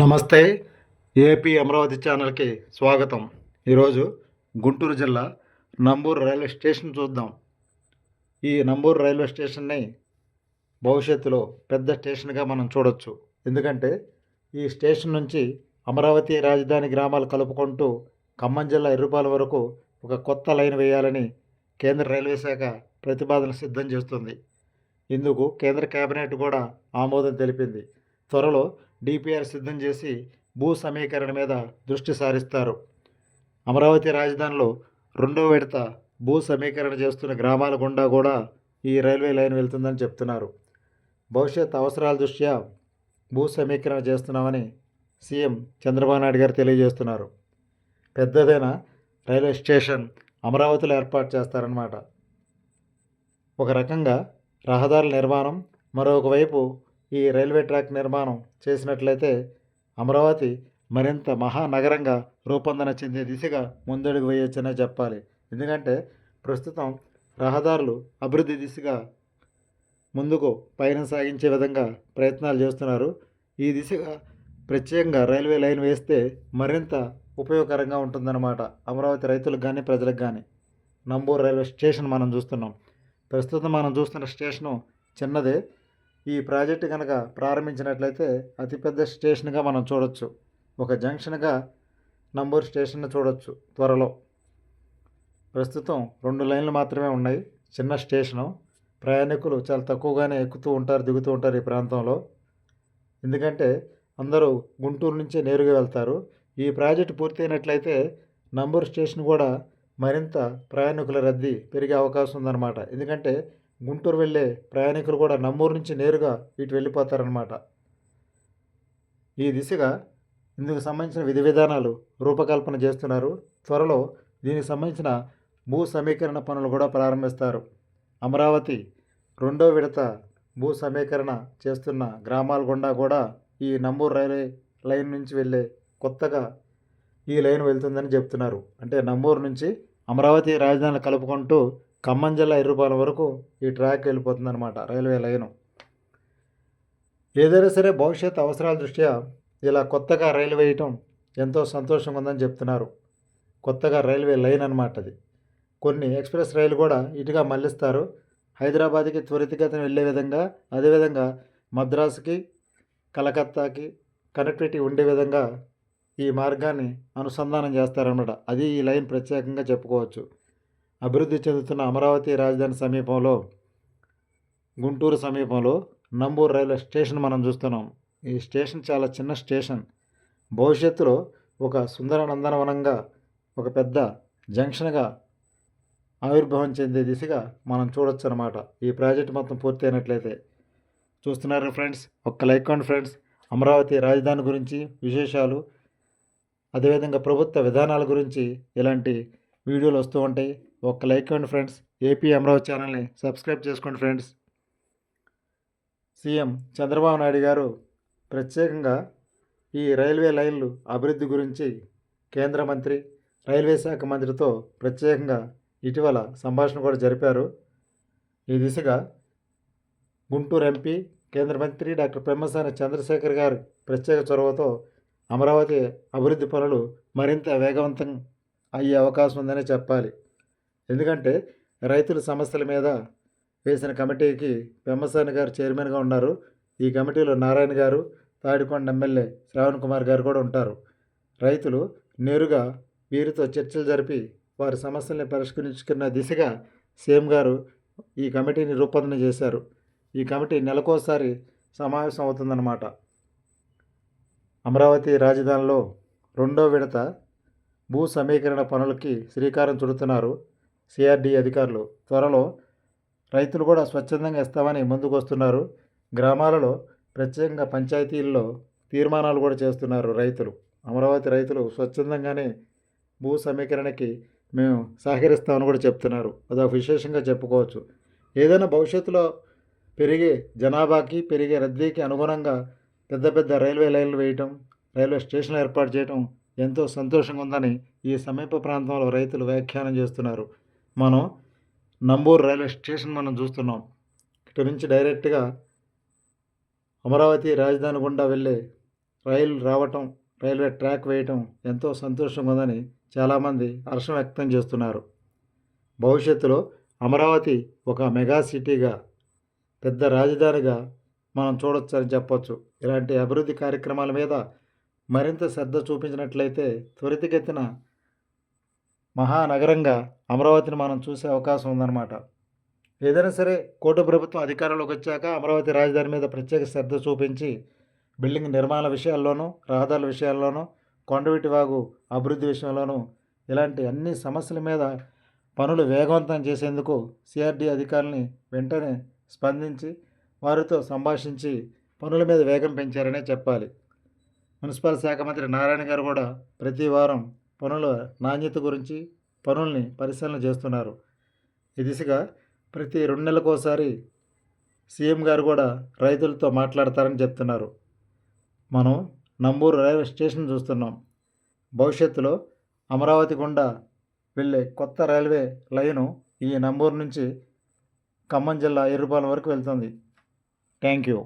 నమస్తే ఏపీ అమరావతి ఛానల్కి స్వాగతం. ఈరోజు గుంటూరు జిల్లా నంబూరు రైల్వే స్టేషన్ చూద్దాం. ఈ నంబూరు రైల్వే స్టేషన్ని భవిష్యత్తులో పెద్ద స్టేషన్గా మనం చూడొచ్చు. ఎందుకంటే ఈ స్టేషన్ నుంచి అమరావతి రాజధాని గ్రామాలు కలుపుకుంటూ ఖమ్మం జిల్లా ఎర్రుపాలెం వరకు ఒక కొత్త లైన్ వేయాలని కేంద్ర రైల్వే శాఖ ప్రతిపాదన సిద్ధం చేస్తుంది. ఇందుకు కేంద్ర కేబినెట్ కూడా ఆమోదం తెలిపింది. త్వరలో డిపిఆర్ సిద్ధం చేసి భూ సమీకరణ మీద దృష్టి సారిస్తారు. అమరావతి రాజధానిలో రెండో విడత భూ సమీకరణ చేస్తున్న గ్రామాల గుండా కూడా ఈ రైల్వే లైన్ వెళ్తుందని చెప్తున్నారు. భవిష్యత్ అవసరాల దృష్ట్యా భూ సమీకరణ చేస్తున్నామని సీఎం చంద్రబాబు నాయుడు గారు తెలియజేస్తున్నారు. పెద్దదైన రైల్వే స్టేషన్ అమరావతిలో ఏర్పాటు చేస్తారన్నమాట. ఒక రకంగా రహదారుల నిర్మాణం మరొక వైపు ఈ రైల్వే ట్రాక్ నిర్మాణం చేసినట్లయితే అమరావతి మరింత మహానగరంగా రూపొందన చెందే దిశగా ముందడుగు వేయొచ్చనే చెప్పాలి. ఎందుకంటే ప్రస్తుతం రహదారులు అభివృద్ధి దిశగా ముందుకు పయనం సాగించే విధంగా ప్రయత్నాలు చేస్తున్నారు. ఈ దిశగా ప్రత్యేకంగా రైల్వే లైన్ వేస్తే మరింత ఉపయోగకరంగా ఉంటుందన్నమాట అమరావతి రైతులకు కానీ ప్రజలకు కానీ నంబూరు రైల్వే స్టేషన్ మనం చూస్తున్నాం. ప్రస్తుతం మనం చూస్తున్న స్టేషను చిన్నదే. ఈ ప్రాజెక్టు కనుక ప్రారంభించినట్లయితే అతిపెద్ద స్టేషన్గా మనం చూడొచ్చు. ఒక జంక్షన్గా నంబూరు స్టేషన్ చూడొచ్చు త్వరలో. ప్రస్తుతం రెండు లైన్లు మాత్రమే ఉన్నాయి. చిన్న స్టేషను. ప్రయాణికులు చాలా తక్కువగానే ఎక్కుతూ ఉంటారు దిగుతూ ఉంటారు ఈ ప్రాంతంలో. ఎందుకంటే అందరూ గుంటూరు నుంచే నేరుగా వెళ్తారు. ఈ ప్రాజెక్టు పూర్తయినట్లయితే నంబూరు స్టేషన్ కూడా మరింత ప్రయాణికుల రద్దీ పెరిగే అవకాశం ఉందన్నమాట. ఎందుకంటే గుంటూరు వెళ్ళే ప్రయాణికులు కూడా నమ్మూరు నుంచి నేరుగా ఇటు వెళ్ళిపోతారనమాట ఈ దిశగా ఇందుకు సంబంధించిన విధి విధానాలు రూపకల్పన చేస్తున్నారు. త్వరలో దీనికి సంబంధించిన భూ సమీకరణ పనులు కూడా ప్రారంభిస్తారు. అమరావతి రెండో విడత భూ సమీకరణ చేస్తున్న గ్రామాల గుండా కూడా ఈ నంబూరు రైల్వే లైన్ నుంచి వెళ్ళే కొత్తగా ఈ లైన్ వెళ్తుందని చెప్తున్నారు. అంటే నంబూరు నుంచి అమరావతి రాజధాని కలుపుకుంటూ ఖమ్మం జిల్లా ఎర్రుపాలెం వరకు ఈ ట్రాక్ వెళ్ళిపోతుందన్నమాట రైల్వే లైను. ఏదైనా సరే భవిష్యత్ అవసరాల దృష్ట్యా ఇలా కొత్తగా రైలు వేయటం ఎంతో సంతోషంగా ఉందని చెప్తున్నారు. కొత్తగా రైల్వే లైన్ అనమాట అది. కొన్ని ఎక్స్ప్రెస్ రైలు కూడా ఇటుగా మళ్ళిస్తారు. హైదరాబాద్కి త్వరితగతిన వెళ్ళే విధంగా అదేవిధంగా మద్రాసుకి కలకత్తాకి కనెక్టివిటీ ఉండే విధంగా ఈ మార్గాన్ని అనుసంధానం చేస్తారన్నమాట. అది ఈ లైన్ ప్రత్యేకంగా చెప్పుకోవచ్చు. అభివృద్ధి చెందుతున్న అమరావతి రాజధాని సమీపంలో గుంటూరు సమీపంలో నంబూరు రైల్వే స్టేషన్ మనం చూస్తున్నాం. ఈ స్టేషన్ చాలా చిన్న స్టేషన్. భవిష్యత్తులో ఒక సుందర నందనవనంగా ఒక పెద్ద జంక్షన్గా ఆవిర్భావం చెందే దిశగా మనం చూడొచ్చు అనమాట ఈ ప్రాజెక్ట్ మొత్తం పూర్తి అయినట్లయితే. చూస్తున్నారు ఫ్రెండ్స్? ఒక్క లైక్ అండ్ ఫ్రెండ్స్. అమరావతి రాజధాని గురించి విశేషాలు అదేవిధంగా ప్రభుత్వ విధానాల గురించి ఇలాంటి వీడియోలు వస్తూ ఉంటాయి. ఒక్క లైక్ ఇవ్వండి ఫ్రెండ్స్. ఏపీ అమరావతి ఛానల్ని సబ్స్క్రైబ్ చేసుకోండి ఫ్రెండ్స్. సీఎం చంద్రబాబు నాయుడు గారు ప్రత్యేకంగా ఈ రైల్వే లైన్లు అభివృద్ధి గురించి కేంద్ర మంత్రి రైల్వే శాఖ మంత్రితో ప్రత్యేకంగా ఇటీవల సంభాషణ కూడా జరిపారు. ఈ దిశగా గుంటూరు ఎంపీ కేంద్ర మంత్రి డాక్టర్ పెమ్మసాని చంద్రశేఖర్ గారి ప్రత్యేక చొరవతో అమరావతి అభివృద్ధి పనులు మరింత వేగవంతం అయ్యే అవకాశం ఉందనే చెప్పాలి. ఎందుకంటే రైతుల సమస్యల మీద వేసిన కమిటీకి పెమ్మసాని గారు చైర్మన్గా ఉన్నారు. ఈ కమిటీలో నారాయణ గారు తాడికొండ ఎమ్మెల్యే శ్రావణ్ కుమార్ గారు కూడా ఉంటారు. రైతులు నేరుగా వీరితో చర్చలు జరిపి వారి సమస్యల్ని పరిష్కరించుకున్న దిశగా సీఎం గారు ఈ కమిటీని రూపొందన చేశారు. ఈ కమిటీ నెలకోసారి సమావేశం అవుతుందన్నమాట. అమరావతి రాజధానిలో రెండో విడత భూ సమీకరణ పనులకి శ్రీకారం చుడుతున్నారు సిఆర్డి అధికారులు. త్వరలో రైతులు కూడా స్వచ్ఛందంగా ఇస్తామని ముందుకు వస్తున్నారు గ్రామాలలో ప్రత్యేకంగా పంచాయతీల్లో తీర్మానాలు కూడా చేస్తున్నారు రైతులు. అమరావతి రైతులు స్వచ్ఛందంగానే భూ సమీకరణకి మేము సహకరిస్తామని కూడా చెప్తున్నారు. అదొక విశేషంగా చెప్పుకోవచ్చు. ఏదైనా భవిష్యత్తులో పెరిగే జనాభాకి పెరిగే రద్దీకి అనుగుణంగా పెద్ద పెద్ద రైల్వే లైన్లు వేయటం రైల్వే స్టేషన్లు ఏర్పాటు చేయటం ఎంతో సంతోషంగా ఉందని ఈ సమీప ప్రాంతంలో రైతులు వ్యాఖ్యానం చేస్తున్నారు. మనం నంబూరు రైల్వే స్టేషన్ మనం చూస్తున్నాం. ఇటు నుంచి డైరెక్ట్గా అమరావతి రాజధాని గుండా వెళ్ళే రైలు రావటం రైల్వే ట్రాక్ వేయటం ఎంతో సంతోషంగా ఉందని చాలామంది హర్షం వ్యక్తం చేస్తున్నారు. భవిష్యత్తులో అమరావతి ఒక మెగా సిటీగా పెద్ద రాజధానిగా మనం చూడొచ్చని చెప్పొచ్చు. ఇలాంటి అభివృద్ధి కార్యక్రమాల మీద మరింత శ్రద్ధ చూపించినట్లయితే త్వరితగతిన మహానగరంగా అమరావతిని మనం చూసే అవకాశం ఉందన్నమాట. ఏదైనా సరే కోట ప్రభుత్వం అధికారంలోకి వచ్చాక అమరావతి రాజధాని మీద ప్రత్యేక శ్రద్ధ చూపించి బిల్డింగ్ నిర్మాణ విషయాల్లోనూ రహదారుల విషయాల్లోనూ కొండవీటి వాగు అభివృద్ధి విషయంలోనూ ఇలాంటి అన్ని సమస్యల మీద పనులు వేగవంతం చేసేందుకు సిఆర్డి అధికారుల్ని వెంటనే స్పందించి వారితో సంభాషించి పనుల మీద వేగం పెంచారనే చెప్పాలి. మున్సిపల్ శాఖ మంత్రి నారాయణ గారు కూడా ప్రతి వారం పనుల నాణ్యత గురించి పనుల్ని పరిశీలన చేస్తున్నారు. ఈ దిశగా ప్రతి రెండు నెలలకోసారి సీఎం గారు కూడా రైతులతో మాట్లాడతారని చెప్తున్నారు. మనం నంబూరు రైల్వే స్టేషన్ చూస్తున్నాం. భవిష్యత్తులో అమరావతి గుండా వెళ్ళే కొత్త రైల్వే లైను ఈ నంబూరు నుంచి ఖమ్మం జిల్లా ఎర్రుపాలెం వరకు వెళ్తుంది. Thank you.